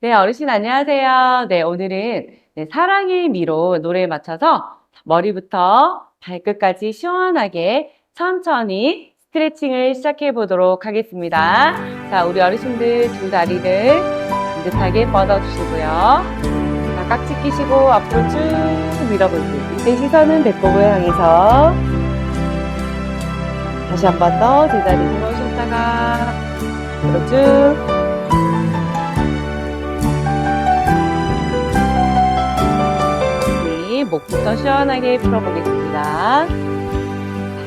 네, 어르신 안녕하세요. 네, 오늘은 네, 사랑의 미로 노래에 맞춰서 머리부터 발끝까지 시원하게 천천히 스트레칭을 시작해 보도록 하겠습니다. 자, 우리 어르신들 두 다리를 반듯하게 뻗어 주시고요. 자, 깍지 끼시고 앞으로 쭉 밀어볼게요. 이때 시선은 배꼽을 향해서 다시 한 번더 제자리 들어오셨다가 앞으로 쭉 네, 목부터 시원하게 풀어보겠습니다.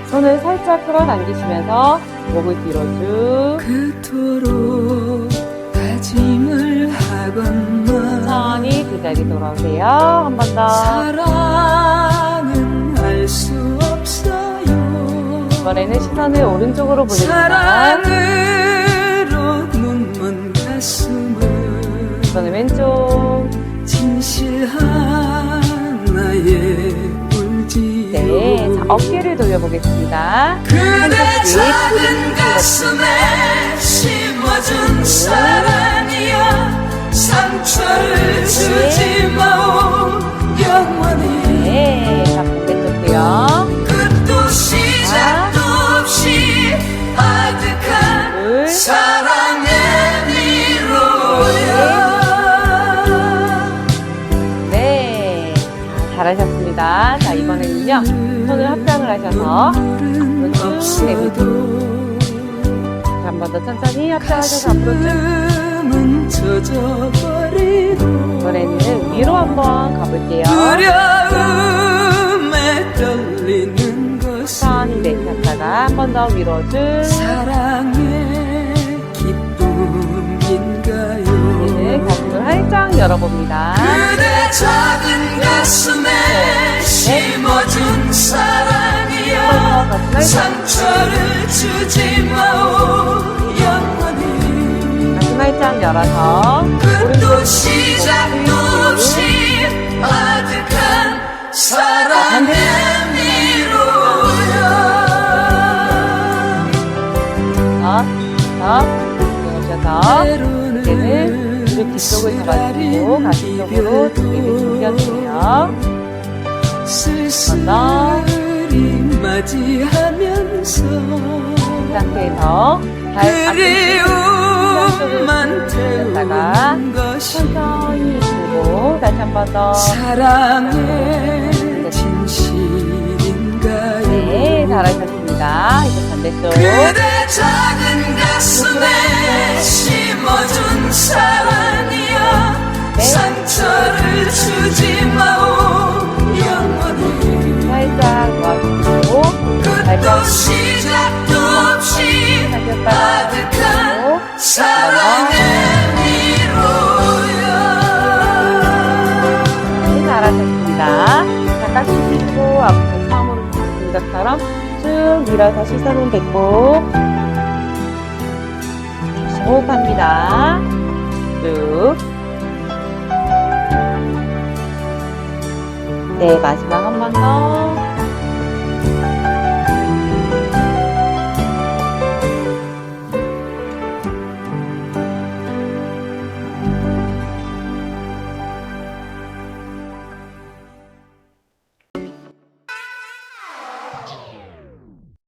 손을 살짝 끌어당기시면서 목을 뒤로 쭉 그토록 다짐을 하건만 천천히 제자리 돌아오세요. 한 번 더. 사랑은 알 수 없어요 이번에는 시선을 오른쪽으로 가슴을 이번엔 왼쪽. 진실한 네, 자, 어깨를 돌려보겠습니다. 그대 한쪽씩 작은 가슴에 심어준 사랑이야 상처를 주지 마 잘하셨습니다. 자, 이번에는요. 손을 합장을 하셔서 앞으로 쭉 내밀고 한 번 더 천천히 합장하셔서 앞으로 쭉. 이번에는 위로 한번 가볼게요. 천천히 내쉬었다가 한 번 더 위로 쭉. 사랑의 기쁨인가요 이제는 가슴을 활짝 열어봅니다. 작은 가슴에 심어준 사랑이야 가슴을 상처를 주지 마오 영원히. 가슴 활짝 열어서. 오른쪽 무릎 뒤쪽을 잡아주고 가슴 쪽으로. 쓸쓸히 맞이하면서 이 상태에서 발 그리움만 앞으로 태우는 것이 천천히 들고 다시 한 번 더. 사랑의 진실인가요? 네, 잘하셨습니다. 이제 반대쪽. 네, 잘하셨습니다. 자, 깍지 끼고 앞으로 처음으로 본 것처럼 쭉 밀어서 시선은 배꼽. 다시 호흡합니다. 쭉. 네, 마지막 한 번 더.